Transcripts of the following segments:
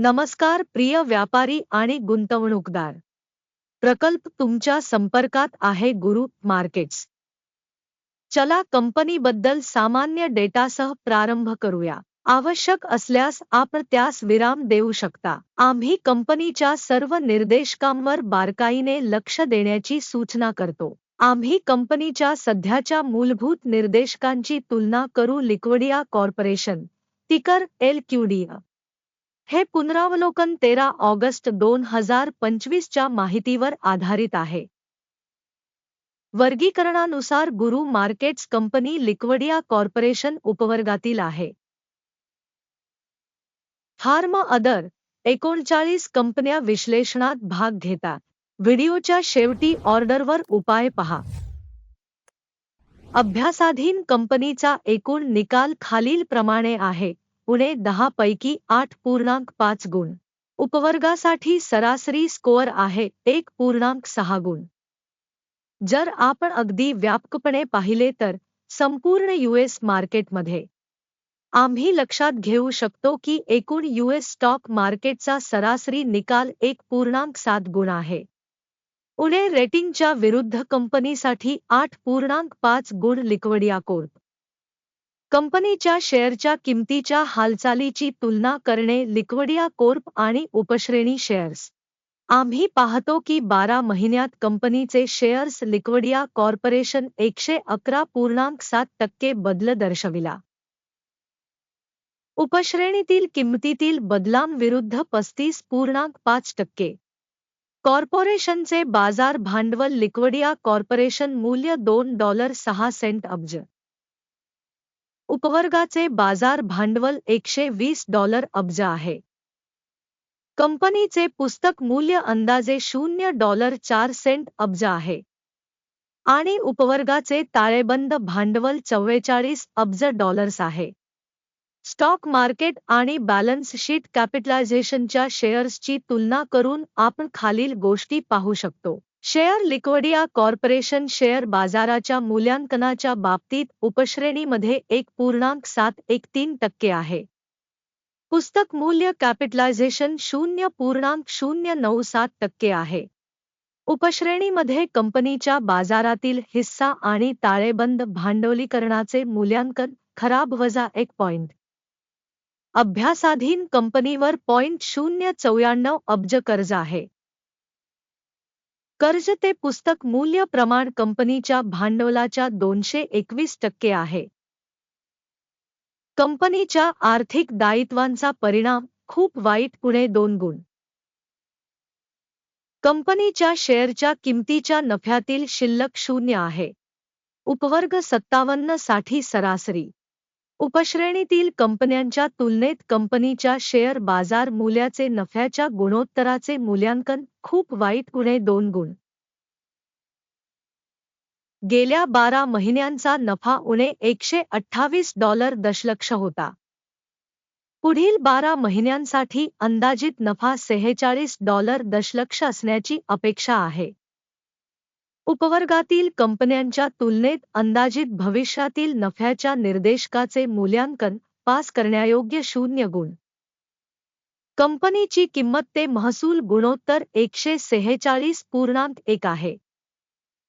नमस्कार प्रिय व्यापारी आणि गुंतवणूकदार. प्रकल्प तुमच्या संपर्कात आहे गुरु मार्केट्स. चला कंपनीबद्दल सामान्य डेटासह प्रारंभ करूया. आवश्यक असल्यास आपण त्यास विराम देऊ शकता. आम्ही कंपनीच्या सर्व निर्देशकांवर बारकाईने लक्ष देण्याची सूचना करतो. आम्ही कंपनीच्या सध्याच्या मूलभूत निर्देशकांची तुलना करू लिक्विडिया कॉर्पोरेशन तिकर एल हे पुनरावलोकन तेरा ऑगस्ट दोन हजार पंचवीसच्या माहितीवर आधारित आहे. वर्गीकरणानुसार गुरु मार्केट्स कंपनी लिक्विडिया कॉर्पोरेशन उपवर्गातील आहे. फार्म अदर एकोणचाळीस कंपन्या विश्लेषणात भाग घेतात व्हिडिओच्या शेवटी ऑर्डरवर उपाय पहा. अभ्यासाधीन कंपनीचा एकूण निकाल खालीलप्रमाणे आहे. उणे दहा पैकी आठ पूर्णांक पाच गुण. उपवर्गासाठी सरासरी स्कोअर आहे एक पूर्णांक सहा गुण. जर आपण अगदी व्यापकपणे पाहिले तर संपूर्ण यूएस मार्केटमध्ये आम्ही लक्षात घेऊ शकतो की एकूण यूएस स्टॉक मार्केटचा सरासरी निकाल एक पूर्णांक सात गुण आहे. उणे रेटिंगच्या विरुद्ध कंपनीसाठी आठ पूर्णांक पाच गुण लिक्विडिया कोर्प कंपनीच्या शेअरच्या किमतीच्या हालचालीची तुलना करणे लिक्विडिया कोर्प आणि उपश्रेणी शेअर्स. आम्ही पाहतो की बारा महिन्यात कंपनीचे शेअर्स लिक्विडिया कॉर्पोरेशन एकशे अकरा पूर्णांक सात टक्के बदल दर्शविला. उपश्रेणीतील किंमतीतील बदलांविरुद्ध पस्तीस पूर्णांक पाच टक्के. कॉर्पोरेशनचे बाजार भांडवल लिक्विडिया कॉर्पोरेशन मूल्य दोन डॉलर सहा सेंट अब्ज. उपवर्गाचे बाजार भांडवल एकशे वीस डॉलर अब्ज आहे. कंपनीचे पुस्तक मूल्य अंदाजे शून्य डॉलर चार सेंट अब्ज आहे. आणि उपवर्गाचे ताळेबंद भांडवल चव्वेचाळीस अब्ज डॉलर्स आहे. स्टॉक मार्केट आणि बॅलन्स शीट कॅपिटलायझेशनच्या शेअर्सची तुलना करून आपण खालील गोष्टी पाहू शकतो. शेअर लिक्विडिया कॉर्पोरेशन शेअर बाजाराच्या मूल्यांकनाच्या बाबतीत उपश्रेणीमध्ये एक पूर्णांक सात एक तीन टक्के आहे. पुस्तक मूल्य कॅपिटलायझेशन शून्य पूर्णांक शून्य नऊ सात टक्के आहे. उपश्रेणीमध्ये कंपनीच्या बाजारातील हिस्सा आणि ताळेबंद भांडवलीकरणाचे मूल्यांकन खराब वजा एक पॉइंट. अभ्यासाधीन कंपनीवर पॉइंट शून्य चौऱ्याण्णव अब्ज कर्ज आहे. कर्ज ते पुस्तक मूल्य प्रमाण कंपनीच्या भांडवलाच्या दोनशे एकवीस टक्के आहे. कंपनीच्या आर्थिक दायित्वांचा परिणाम खूप वाईट पुणे दोन गुण. कंपनीच्या शेअरच्या किमतीच्या नफ्यातील शिल्लक शून्य आहे. उपवर्ग सत्तावन्नसाठी सरासरी. उपश्रेणीतील कंपन्यांच्या तुलनेत कंपनीच्या शेअर बाजार मूल्याचे नफ्याच्या गुणोत्तराचे मूल्यांकन खूप वाईट गुणे दोन गुण. गेल्या बारा महिन्यांचा नफा उणे एकशे अठ्ठावीस डॉलर दशलक्ष होता. पुढील बारा महिन्यांसाठी अंदाजित नफा सेहेचाळीस डॉलर दशलक्ष असण्याची अपेक्षा आहे. उपवर्गातील कंपन्यांच्या तुलनेत अंदाजित भविष्यातील नफ्याच्या निर्देशकाचे मूल्यांकन पास करण्यायोग्य शून्य गुण. कंपनीची किंमत ते महसूल गुणोत्तर एकशे सेहेचाळीस पूर्णांक एक आहे.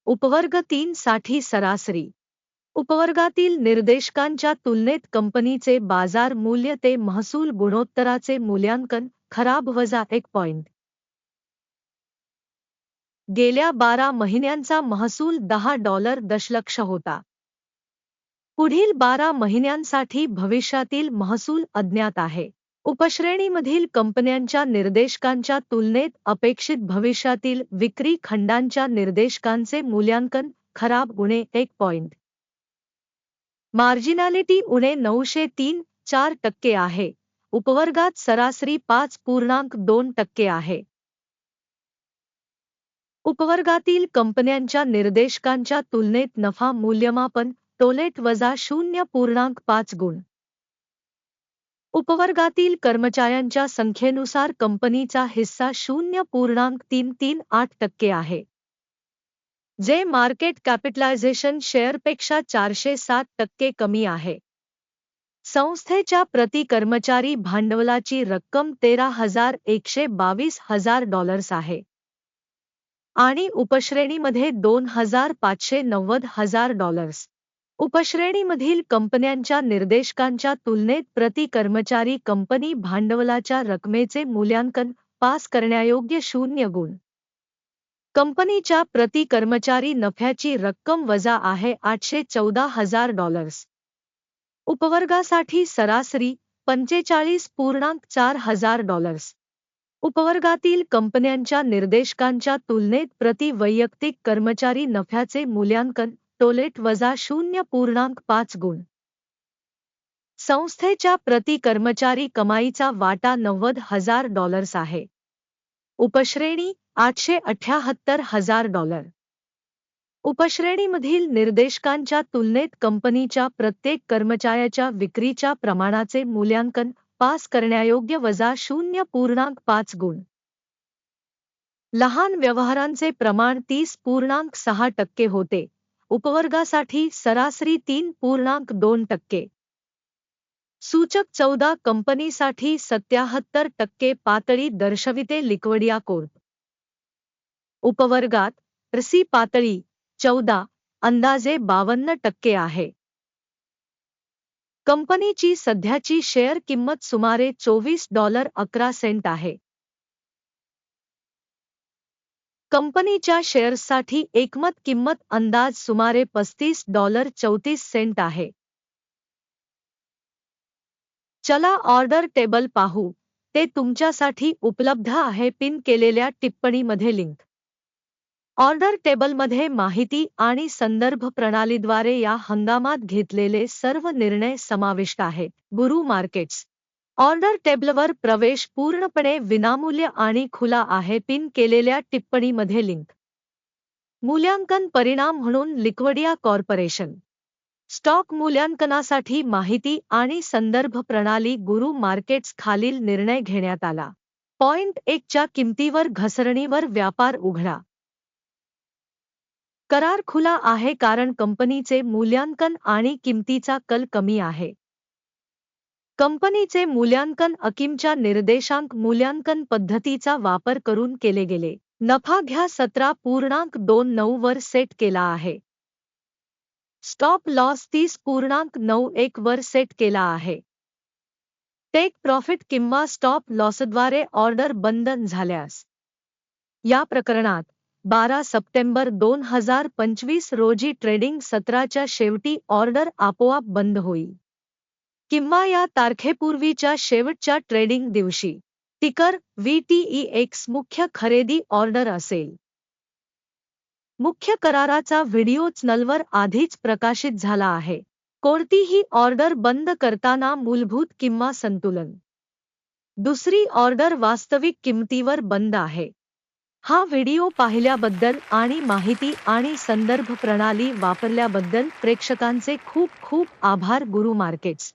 उपवर्ग तीन साठी सरासरी. उपवर्गातील निर्देशकांच्या तुलनेत कंपनीचे बाजार मूल्य ते महसूल गुणोत्तराचे मूल्यांकन खराब वजा एक पॉइंट. गेल्या बारा महिन्यांचा महसूल दहा डॉलर दशलक्ष होता. पुढील बारा महिन्यांसाठी भविष्यातील महसूल अज्ञात आहे. उपश्रेणीमधील कंपन्यांच्या निर्देशकांच्या तुलनेत अपेक्षित भविष्यातील विक्री खंडांच्या निर्देशकांचे मूल्यांकन खराब उणे एक पॉइंट. मार्जिनॅलिटी उणे नऊशे तीन चार टक्के आहे. उपवर्गात सरासरी पाच पूर्णांक दोन टक्के आहे. उपवर्गातील कंपन्यांच्या निर्देशकांच्या तुलनेत नफा मूल्यमापन टोलेट वजा शून्य पूर्णांक पाच गुण. उपवर्गातील कर्मचाऱ्यांच्या संख्येनुसार कंपनीचा हिस्सा शून्य पूर्णांक तीन तीन आठ टक्के आहे. जे मार्केट कॅपिटलायझेशन शेअरपेक्षा चारशे सात टक्के कमी आहे. संस्थेच्या प्रति कर्मचारी भांडवलाची रक्कम तेरा हजार एकशे बावीस हजार डॉलर्स आहे. आणि उपश्रेणीमध्ये दोन हजार पाचशे नव्वद हजार डॉलर्स उपश्रेणीमधील कंपन्यांच्या निर्देशकांच्या तुलनेत प्रति कर्मचारी कंपनी भांडवलाच्या रकमेचे मूल्यांकन पास करण्यायोग्य शून्य गुण. कंपनीच्या प्रति कर्मचारी नफ्याची रक्कम वजा आहे आठशे चौदा हजार डॉलर्स उपवर्गासाठी सरासरी पंचेचाळीस पूर्णांक चार हजार डॉलर्स उपवर्गातील कंपन्यांच्या निर्देशकांच्या तुलनेत प्रति वैयक्तिक कर्मचारी नफ्याचे मूल्यांकन टोलेट वजा शून्य पूर्णांक पाच गुण. संस्थेच्या प्रति कर्मचारी कमाईचा वाटा नव्वद हजार डॉलर्स आहे. उपश्रेणी आठशे अठ्याहत्तर हजार डॉलर. उपश्रेणीमधील निर्देशकांच्या तुलनेत कंपनीच्या प्रत्येक कर्मचाऱ्याच्या विक्रीच्या प्रमाणाचे मूल्यांकन पास करण्यायोग्य वजा शून्य पूर्णांक पाच गुण. लहान व्यवहारांचे प्रमाण तीस पूर्णांक सहा टक्के होते. उपवर्गासाठी सरासरी तीन पूर्णांक दोन टक्के. सूचक चौदा कंपनीसाठी सत्याहत्तर टक्के पातळी दर्शविते लिक्वडिया कोर्ट. उपवर्गात रसी पातळी चौदा अंदाजे बावन्न टक्के आहे. कंपनीची सध्याची शेअर किंमत सुमारे चोवीस डॉलर अकरा सेंट आहे. कंपनीच्या शेअर्ससाठी एकमत किंमत अंदाज सुमारे पस्तीस डॉलर चौतीस सेंट आहे. चला ऑर्डर टेबल पाहू. ते तुमच्यासाठी उपलब्ध आहे पिन केलेल्या टिप्पणीमध्ये लिंक. ऑर्डर टेबलमध्ये माहिती आणि संदर्भ प्रणालीद्वारे या हंगामात घेतलेले सर्व निर्णय समाविष्ट आहेत. गुरु मार्केट्स. ऑर्डर टेबलवर प्रवेश पूर्णपणे विनामूल्य आणि खुला आहे पिन केलेल्या टिप्पणीमध्ये लिंक. मूल्यांकन परिणाम म्हणून लिक्वडिया कॉर्पोरेशन. स्टॉक मूल्यांकनासाठी माहिती आणि संदर्भ प्रणाली गुरु मार्केट्स खालील निर्णय घेण्यात आला. पॉइंट एकच्या किमतीवर घसरणीवर व्यापार उघडा. करार खुला आहे कारण कंपनीचे मूल्यांकन आणि किमतीचा कल कमी आहे. कंपनीचे मूल्यांकन अकिमच्या निर्देशांक मूल्यांकन पद्धतीचा वापर करून केले गेले. नफा घ्या सतरा पूर्णांक दोन नऊ वर सेट केला आहे. स्टॉप लॉस तीस पूर्णांक नऊ एक वर सेट केला आहे. टेक प्रॉफिट किंवा स्टॉप लॉसद्वारे ऑर्डर बंधन झाल्यास या प्रकरणात बारा सप्टेंबर दोन हज़ार पंचवीस रोजी ट्रेडिंग सत्राच्या शेवटी ऑर्डर आपोआप बंद होईल किंवा या तारखेपूर्वीच्या शेवटच्या ट्रेडिंग दिवशी, टिकर व्हीटीई एक्स मुख्य खरेदी ऑर्डर असेल. मुख्य कराराचा व्हिडिओ चॅनलवर आधीच प्रकाशित झाला आहे. कोणतीही ऑर्डर बंद करताना मूलभूत किंवा संतुलन. दुसरी ऑर्डर वास्तविक किंमतीवर बंद आहे. हा व्हिडिओ पाहिल्याबद्दल आणि माहिती आणि संदर्भ प्रणाली वापरल्याबद्दल प्रेक्षकांचे खूप खूप आभार गुरु मार्केट्स.